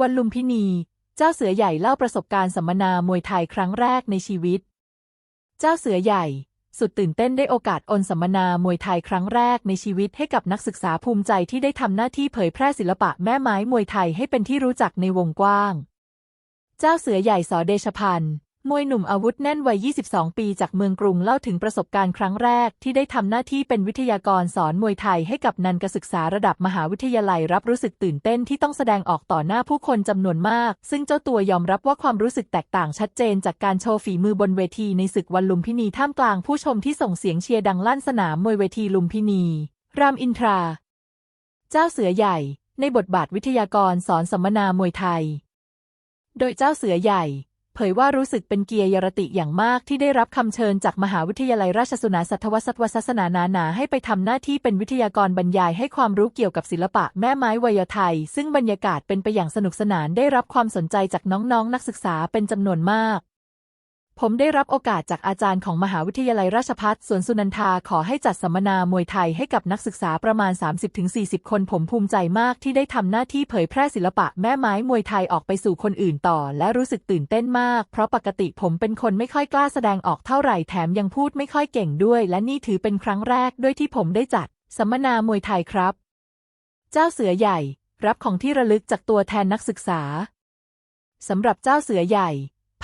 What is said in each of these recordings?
วันลุมพินี เจ้าเสือใหญ่เล่าประสบการณ์สัมมนามวยไทยครั้งแรกในชีวิต เจ้าเสือใหญ่ สุดตื่นเต้นได้โอกาสอนสัมมนามวยไทยครั้งแรกในชีวิตให้กับนักศึกษาภูมิใจที่ได้ทำหน้าที่เผยแพร่ศิลปะแม่ไม้มวยไทยให้เป็นที่รู้จักในวงกว้าง เจ้าเสือใหญ่สอเดชพันธ์ มวยหนุ่มอาวุธแน่นวัย 22 ปีจากเมืองกรุงเล่าถึงประสบการณ์ครั้งแรกที่ได้ทำหน้าที่เป็นวิทยากรสอนมวยไทยให้กับนันกศึกษาระดับมหาวิทยาลัยรับรู้สึกตื่นเต้นที่ต้องแสดงออกต่อหน้าผู้คนจำนวนมาก ซึ่งเจ้าตัวยอมรับว่าความรู้สึกแตกต่างชัดเจนจากการโชว์ฝีมือบนเวทีในศึกวันลุมพินีท่ามกลางผู้ชมที่ส่งเสียงเชียร์ดังลั่นสนามมวยเวทีลุมพินี รามอินทรา เจ้าเสือใหญ่ ในบทบาทวิทยากรสอนสัมมนามวยไทย โดยเจ้าเสือใหญ่ เผยว่ารู้สึกเป็นเกียรติอย่างมากที่ได้รับคำเชิญจากมหาวิทยาลัยราชสุนาสัทวสัตวศาสนานานาให้ไปทำหน้าที่เป็นวิทยากรบรรยายให้ความรู้เกี่ยวกับศิลปะแม่ไม้วยไทย ซึ่งบรรยากาศเป็นไปอย่างสนุกสนานได้รับความสนใจจากน้องๆนนักศึกษาเป็นจำนวนมาก ผมได้รับโอกาสจากอาจารย์ของมหาวิทยาลัยราชภัฏสวนสุนันทาขอให้จัดสัมมนามวยไทยให้กับนักศึกษาประมาณ 30-40 คนผมภูมิใจมากที่ได้ทำหน้าที่เผยแพร่ศิลปะแม่ไม้มวยไทยออกไปสู่คนอื่นต่อ และรู้สึกตื่นเต้นมาก เพราะปกติผมเป็นคนไม่ค่อยกล้าแสดงออกเท่าไหร่แถมยังพูดไม่ค่อยเก่งด้วย และนี่ถือเป็นครั้งแรกด้วยที่ผมได้จัด สัมมนามวยไทยครับ เจ้าเสือใหญ่ รับของที่ระลึกจากตัวแทนนักศึกษาสำหรับเจ้าเสือใหญ่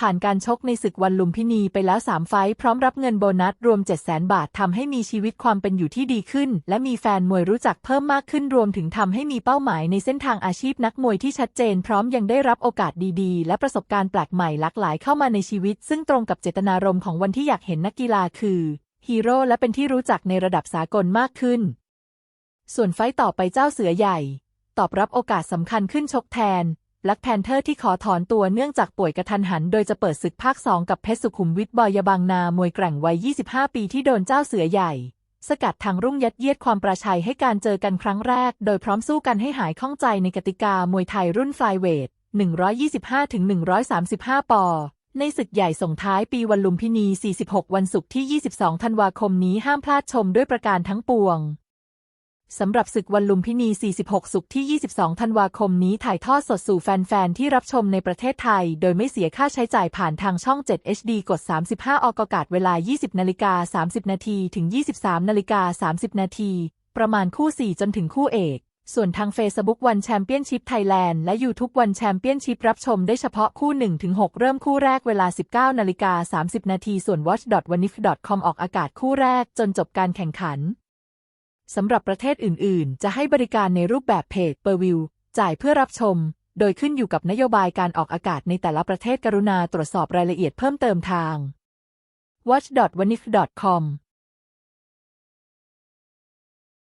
ผ่านการชกในศึกวันลุมพินีไปแล้ว 3 ไฟท์พร้อมรับเงินโบนัสรวม700,000 บาททำให้มีชีวิตความเป็นอยู่ที่ดีขึ้น และมีแฟนมวยรู้จักเพิ่มมากขึ้นรวมถึงทำให้มีเป้าหมายในเส้นทางอาชีพนักมวยที่ชัดเจน พร้อมยังได้รับโอกาสดีๆ และประสบการณ์แปลกใหม่หลากหลายเข้ามาในชีวิต ซึ่งตรงกับเจตนารมณ์ของวันที่อยากเห็นนักกีฬาคือฮีโร่และเป็นที่รู้จักในระดับสากลมากขึ้น ส่วนไฟต์ต่อไปเจ้าเสือใหญ่ ตอบรับโอกาสสำคัญขึ้นชกแทน ล็กแพนเทอร์ที่ขอถอนตัวเนื่องจากป่วยกระทันหัน โดยจะเปิดศึกภาค2กับเพชรสุขุมวิทบอยบางนามวยแกร่งวัย 25 ปีที่โดนเจ้าเสือใหญ่ สกัดทางรุ่งยัดเยียดความประชัยให้การเจอกันครั้งแรก โดยพร้อมสู้กันให้หายข้องใจในกติกามวยไทยรุ่นฟลายเวท 125-135 ปอในศึกใหญ่ส่งท้ายปีวันลุมพินี 46 วันศุกร์ที่ 22 ธันวาคมนี้ห้ามพลาดชมด้วยประการทั้งปวง สำหรับศึกวันลุมพินี 46 สุกร์ที่ 22 ธันวาคมนี้ถ่ายทอดสดสู่แฟน ๆ ที่รับชมในประเทศไทย โดยไม่เสียค่าใช้จ่ายผ่านทางช่อง 7 HD กด 35 ออกอากาศเวลา 20 นาฬิกา 30 นาทีถึง 23 นาฬิกา 30 นาที ประมาณคู่ 4 จนถึงคู่เอก ส่วนทาง Facebook วันแชมเปี้ยนชิพไทยแลนด์และ YouTube วันแชมเปี้ยนชิพรับชมได้เฉพาะคู่1ถึง6เริ่มคู่แรกเวลา 19 นาฬิกา 30 นาทีส่วน watch.wanif.com ออกอากาศคู่แรกจนจบการแข่งขัน สำหรับประเทศอื่น ๆ จะให้บริการในรูปแบบเพจเปอร์วิวจ่ายเพื่อรับชม โดยขึ้นอยู่กับนโยบายการออกอากาศในแต่ละประเทศกรุณาตรวจสอบรายละเอียดเพิ่มเติมทาง watch.wanif.com